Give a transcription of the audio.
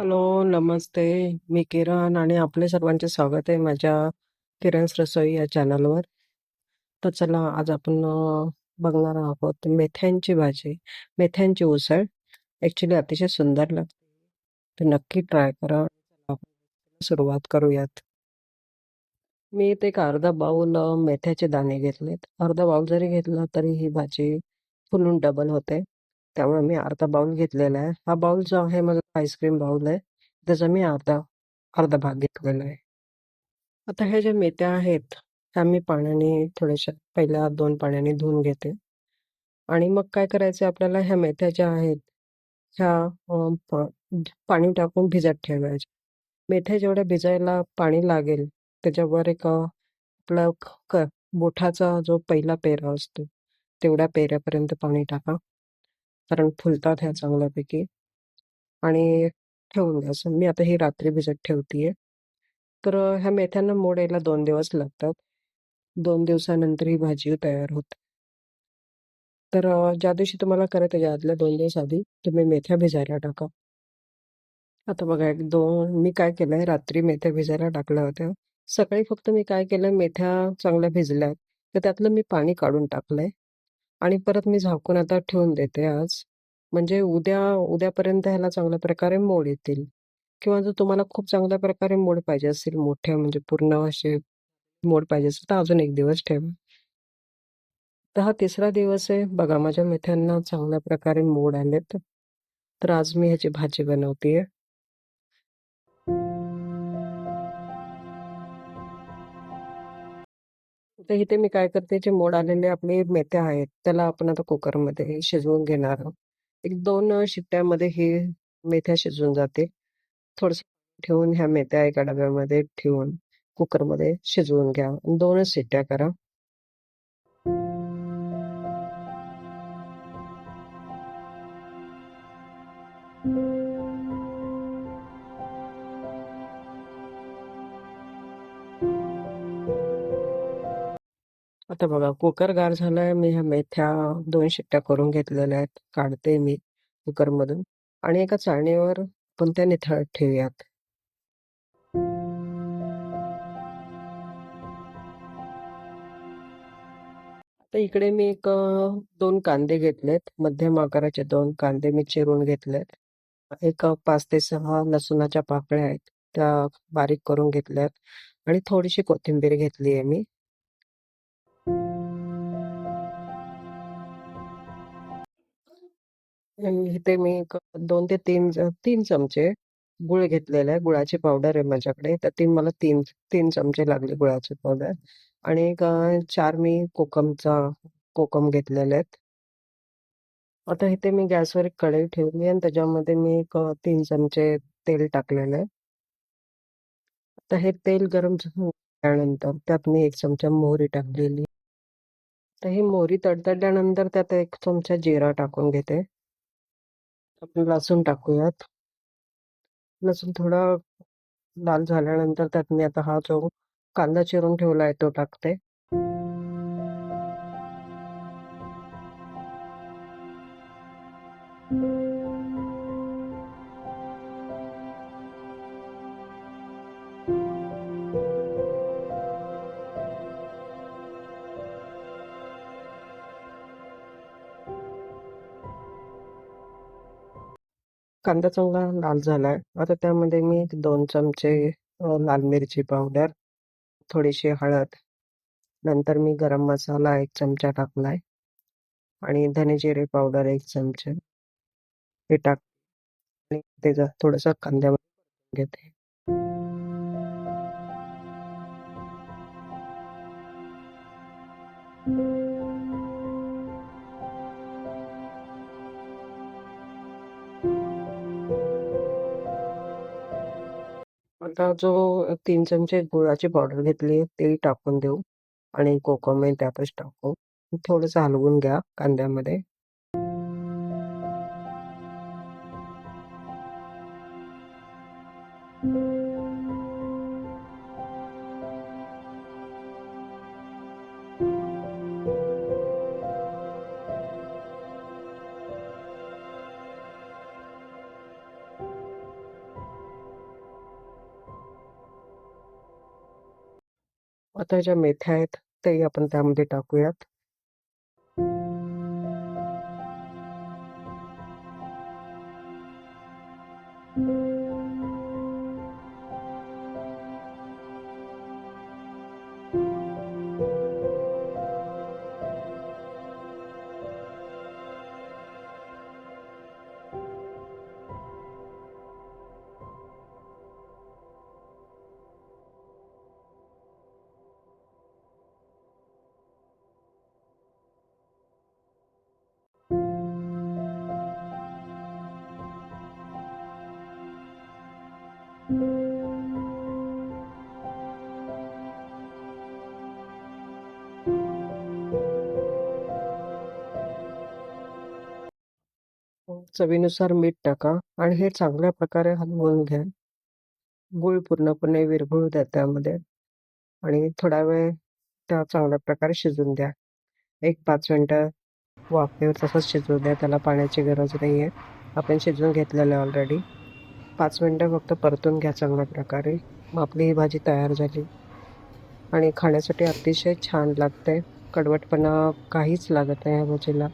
Hello, नमस्ते. मी किरण आणि आपले सर्वांचे स्वागत आहे माझ्या किरण's रसोई या चॅनलवर. तर चला आज आपण बघणार आहोत मेथ्यांची भाजी, मेथ्यांची उसळ. ॲक्च्युली अतिशय सुंदर लागते. तर नक्की ट्राय करा. सुरुवात करूयात. मी ते एक अर्धा बाऊल मेथ्याचे दाणे घेतलेत. अर्धा बाऊल जरी घेतला तरी ही भाजी फुलून डबल होते. त्यामुळे मी अर्धा बाऊल घेतलेला आहे. हा बाऊल जो आहे मला आईस्क्रीम बाउल आहे. त्याचा मी अर्धा अर्धा भाग घेतलेला आहे. आता ह्या ज्या मेथ्या आहेत, ह्या मी पाण्याने थोड्याशा पहिल्या 2 पाण्याने धुवून घेते. आणि मग काय करायचं आपल्याला ह्या मेथ्या ज्या आहेत, ह्या अ, प पाणी टाकून भिजत ठेवायच्या. मेथ्या जेवढ्या भिजायला पाणी लागेल, त्याच्यावर एक अ, आपला क जो पहिला पेरा असतो, तेवढ्या पेऱ्यापर्यंत पाणी टाका. कारण फुलतात ह्या चांगल्यापैकी. आणि ठेवून द्यायचं. मी आता ही रात्री भिजत ठेवतीये. तर अ, ह्या मेथ्यांना मोड यायला 2 दिवस लागतात. 2 दिवसानंतर ही भाजी तयार होते. तर अ, ज्या दिवशी तुम्हाला करायचं त्याच्या आदल्या 2 दिवस आधी तुम्ही मेथ्या भिजायला टाका. आता बघा एक 2 मी काय केलंय रात्री मेथ्या भिजायला टाकल्या होत्या. सकाळी फक्त मी काय केलं मेथ्या चांगल्या भिजल्यात, तर त्यातलं मी पाणी काढून टाकलंय. आणि परत मी झाकून आता ठेवून देते आज. म्हणजे उद्या उद्यापर्यंत ह्याला चांगल्या प्रकारे मोड येतील. किंवा जर तुम्हाला खूप चांगल्या प्रकारे मोड पाहिजे असतील, मोठे म्हणजे पूर्ण असे मोड पाहिजे असेल, तर अजून एक दिवस ठेवा. तर हा तिसरा दिवस आहे. बघा माझ्या मेथ्यांना चांगल्या प्रकारे मोड आलेत. तर आज मी ह्याची भाजी बनवतीये. तर इथे मी काय करते, जे मोड आलेले आपले मेथ्या आहेत, त्याला आपण आता कुकरमध्ये शिजवून घेणार आहोत. एक दोन शिट्ट्यामध्ये हे मेथ्या शिजून जातील. थोडंसं ठेवून ह्या मेथ्या एका डब्यामध्ये ठेवून कुकरमध्ये शिजवून घ्या. दोनच शिट्ट्या करा. आता बघा कुकर गार झालाय. मी ह्या मेथ्या 2 शिट्ट्या करून घेतलेल्या आहेत. काढते मी कुकरमधून आणि एका चाळणीवर आपण त्या निथळत ठेवूयात. तर इकडे मी एक अ, 2 कांदे घेतलेत. मध्यम आकाराचे 2 कांदे मी चिरून घेतलेत. एक अ, 5 ते 6 लसुणाच्या पाकळ्या आहेत, त्या बारीक करून घेतल्यात आणि थोडीशी कोथिंबीर घेतली आहे मी. आणि इथे मी एक 2 ते 3 तीन 3 चमचे गूळ घेतलेला आहे. गुळाची पावडर आहे माझ्याकडे. तर ती मला 3 3 चमचे लागले गुळाची पावडर आणि एक अ, 4 मी कोकमचा कोकम घेतलेले आहेत. आता इथे मी गॅसवर एक कढई ठेवली आहे आणि त्याच्यामध्ये मी एक अ, 3 चमचे तेल टाकलेलं आहे. आता हे तेल गरम झाल्यानंतर त्यात मी 1 चमचा मोहरी टाकलेली. तर ही मोहरी तडतडल्यानंतर त्यात 1 चमचा जिरा टाकून घेते. आपण लसूण टाकूयात. लसूण थोडा लाल झाल्यानंतर त्यात मी आता हा जो कांदा चिरून ठेवला आहे तो टाकते. कांदा चांगला लाल झालाय. आता त्यामध्ये मी दोन चमचे लाल मिरची पावडर, थोडीशी हळद, नंतर मी गरम मसाला एक चमचा टाकलाय आणि धने जिरे पावडर एक चमचे. हे टाक आणि त्याचा थोडंसं कांद्यामध्ये घेते. आता जो तीन चमचे गुळाची पावडर घेतली आहे ते टाकून देऊ आणि कोकम आहे त्यातच टाकू. थोडंसं हलवून घ्या कांद्यामध्ये. आता ज्या मेथ्या आहेत तेही आपण त्यामध्ये टाकूयात. चवीनुसार मीठ टाका आणि हे चांगल्या प्रकारे हलवून घ्या. गूळ पूर्णपणे विरघळू द्या त्यामध्ये आणि थोडा वेळ त्या चांगल्या प्रकारे शिजून द्या. एक पाच मिनटं वाफेवर तसंच शिजवू द्या. त्याला पाण्याची गरज नाही आहे आपण शिजवून घेतलेलं आहे ऑलरेडी. पाच मिनटं फक्त परतून घ्या चांगल्या प्रकारे. मग आपली ही भाजी तयार झाली आणि खाण्यासाठी अतिशय छान लागते. कडवटपणा काहीच लागत नाही या भाजीला.